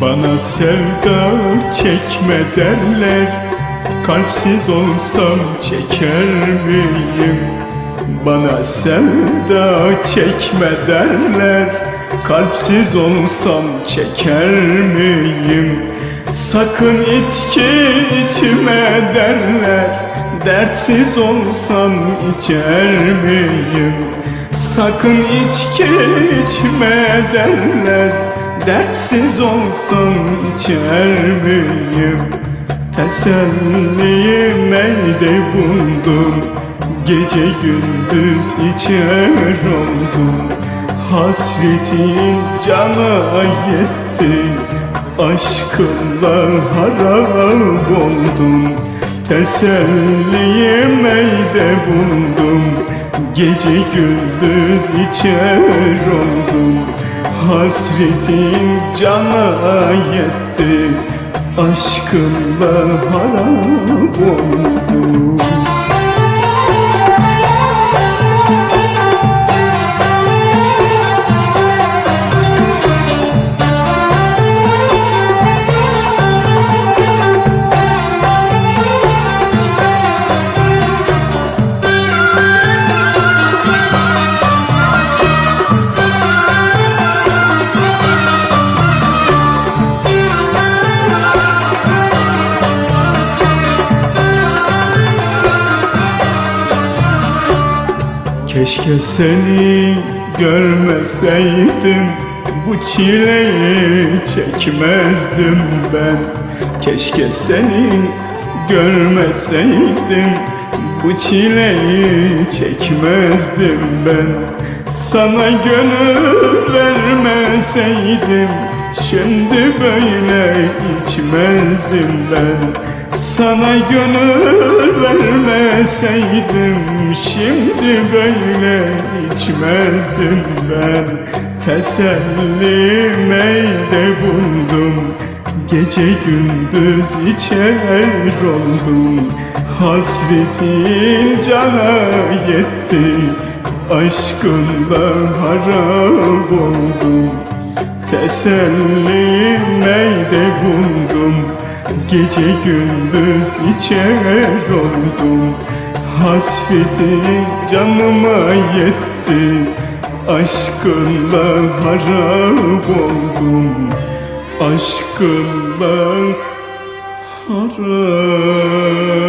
Bana sevda çekme derler Kalpsiz olsam çeker miyim? Bana sevda çekme derler Kalpsiz olsam çeker miyim? Sakın içki içme derler Dertsiz olsam içer miyim? Sakın içki içme derler Dertsiz olsam içer miyim? Teselliyim evde buldum Gece gündüz içer oldum. Hasretin cana yetti. Aşkınla harap oldum. Teselliyim evde buldum Gece gündüz içer oldum Hasretin cana yetti Aşkınla harap oldum Keşke seni görmeseydim Bu çileyi çekmezdim ben. Keşke seni görmeseydim Bu çileyi çekmezdim ben. Sana gönül vermeseydim Şimdi böyle içmezdim ben Sana gönül vermeseydim Şimdi böyle içmezdim ben. Tesellim evde buldum Gece gündüz içer oldum. Hasretin cana yetti Aşkınla harap oldum buldum Gece gündüz içer oldum. Hasretin canıma yetti. Aşkınla harap oldum. Aşkınla harap